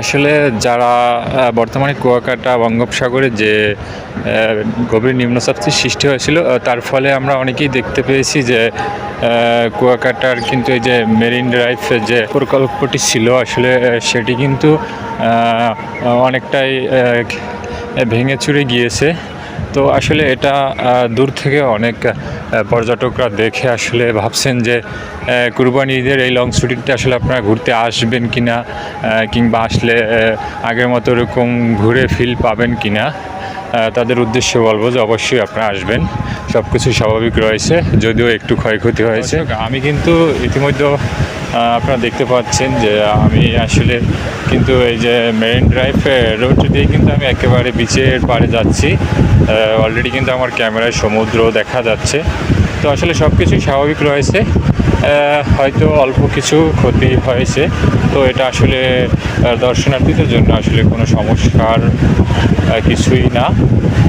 আসলে যারা বর্তমানে কুয়াকাটা, বঙ্গোপসাগরে যে গভীর নিম্নচাপটি সৃষ্টি হয়েছিল তার ফলে আমরা অনেকেই দেখতে পেয়েছি যে কুয়াকাটার কিন্তু এই যে মেরিন ড্রাইভ যে প্রকল্পটি ছিল, আসলে সেটি কিন্তু অনেকটাই ভেঙে চুরে গিয়েছে। তো আসলে এটা দূর থেকে অনেক পর্যটকরা দেখে আসলে ভাবছেন যে কুরবানি ঈদের এই লং ছুটিতে আসলে আপনারা ঘুরতে আসবেন কি না কিংবা আসলে আগের মতো এরকম ঘুরে ফিল পাবেন কি না তাদের উদ্দেশ্যে বলব যে অবশ্যই আপনারা আসবেন। সব কিছু স্বাভাবিক রয়েছে, যদিও একটু ক্ষয়ক্ষতি হয়েছে। আমি কিন্তু ইতিমধ্যে আপনারা দেখতে পাচ্ছেন যে আমি আসলে কিন্তু এই যে মেরিন ড্রাইভ রোড দিয়ে কিন্তু আমি একেবারে বিচের পাড়ে যাচ্ছি। অলরেডি কিন্তু আমার ক্যামেরায় সমুদ্র দেখা যাচ্ছে। তো আসলে সব কিছুই স্বাভাবিক রয়েছে। হয়তো অল্প কিছু ক্ষতি হয়েছে। তো এটা আসলে দর্শনার্থীদের জন্য আসলে কোনো সমস্যার কিছুই না।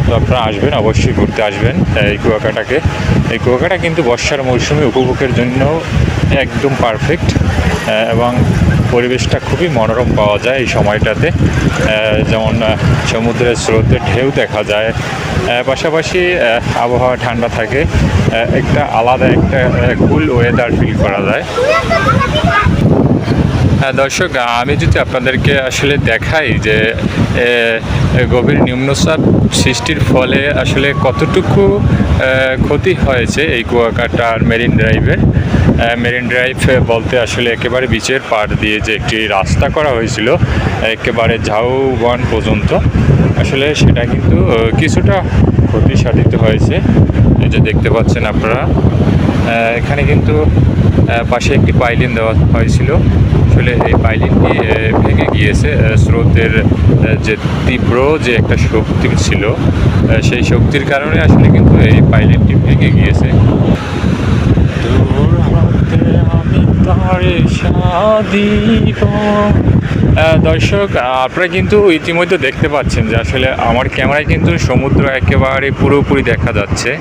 তো আপনারা আসবেন, অবশ্যই ঘুরতে আসবেন এই কুয়াকাটাকে। এই কুয়াকাটা কিন্তু বর্ষার মৌসুমে উপভোগের জন্য একদম পারফেক্ট এবং পরিবেশটা খুবই মনোরম পাওয়া যায় এই সময়টাতে। যেমন সমুদ্রের স্রোতের ঢেউ দেখা যায়। পাশাপাশি আবহাওয়া ঠান্ডা থাকে। একটা আলাদা একটা কুল ওয়েদার ফিল করা যায়। হ্যাঁ দর্শক, আমি যদি আপনাদেরকে আসলে দেখাই যে গভীর নিম্নচাপ সৃষ্টির ফলে আসলে কতটুকু ক্ষতি হয়েছে এই কুয়াকাটার মেরিন ড্রাইভের মেরিন ড্রাইভ বলতে আসলে একেবারে বিচের পাড় দিয়ে যে একটি রাস্তা করা হয়েছিল, একেবারে ঝাউবন পর্যন্ত। আসলে সেটা কিন্তু কিছুটা ক্ষতি হয়েছে। এই যে দেখতে পাচ্ছেন আপনারা। এখানে কিন্তু পাশে একটি পাইলিন দেওয়া হয়েছিল। আসলে এই পাইলিনটি ভেঙে গিয়েছে। স্রোতের যে তীব্র যে একটা শক্তি ছিল সেই শক্তির কারণে আসলে কিন্তু এই পাইলিনটি ভেঙে গিয়েছে। আমি তারে সাদিব। দর্শক, আপনারা কিন্তু ইতিমধ্যে দেখতে পাচ্ছেন যে আসলে আমার ক্যামেরায় কিন্তু সমুদ্র একেবারে পুরোপুরি দেখা যাচ্ছে।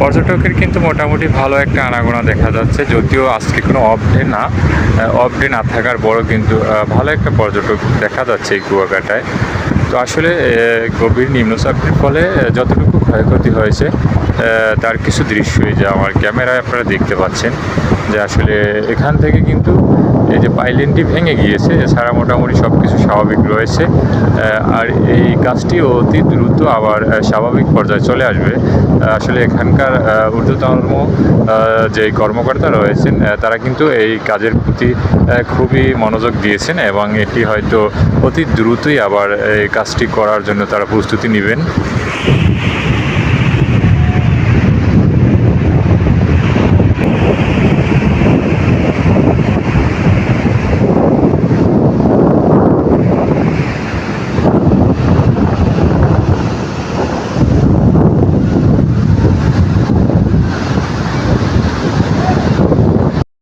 পর্যটকের কিন্তু মোটামুটি ভালো একটা আনাগোনা দেখা যাচ্ছে, যদিও আজকে কোনো অফ ডে না অফ ডে না থাকার বড় কিন্তু ভালো একটা পর্যটক দেখা যাচ্ছে এই কুয়াকাটায়। তো আসলে গভীর নিম্নচাপের ফলে যতটুকু ক্ষয়ক্ষতি হয়েছে তার কিছু দৃশ্যই যে আমার ক্যামেরায় আপনারা দেখতে পাচ্ছেন। যে আসলে এখান থেকে কিন্তু এই যে পাইলিনটি ভেঙে গিয়েছে, এছাড়া মোটামুটি সব কিছু স্বাভাবিক রয়েছে আর এই কাজটি অতি দ্রুত আবার স্বাভাবিক পর্যায়ে চলে আসবে। আসলে এখানকার ঊর্ধ্বতম যে কর্মকর্তা রয়েছেন তারা কিন্তু এই কাজের প্রতি খুবই মনোযোগ দিয়েছেন এবং এটি হয়তো অতি দ্রুতই আবার এই কাজটি করার জন্য তারা প্রস্তুতি নেবেন।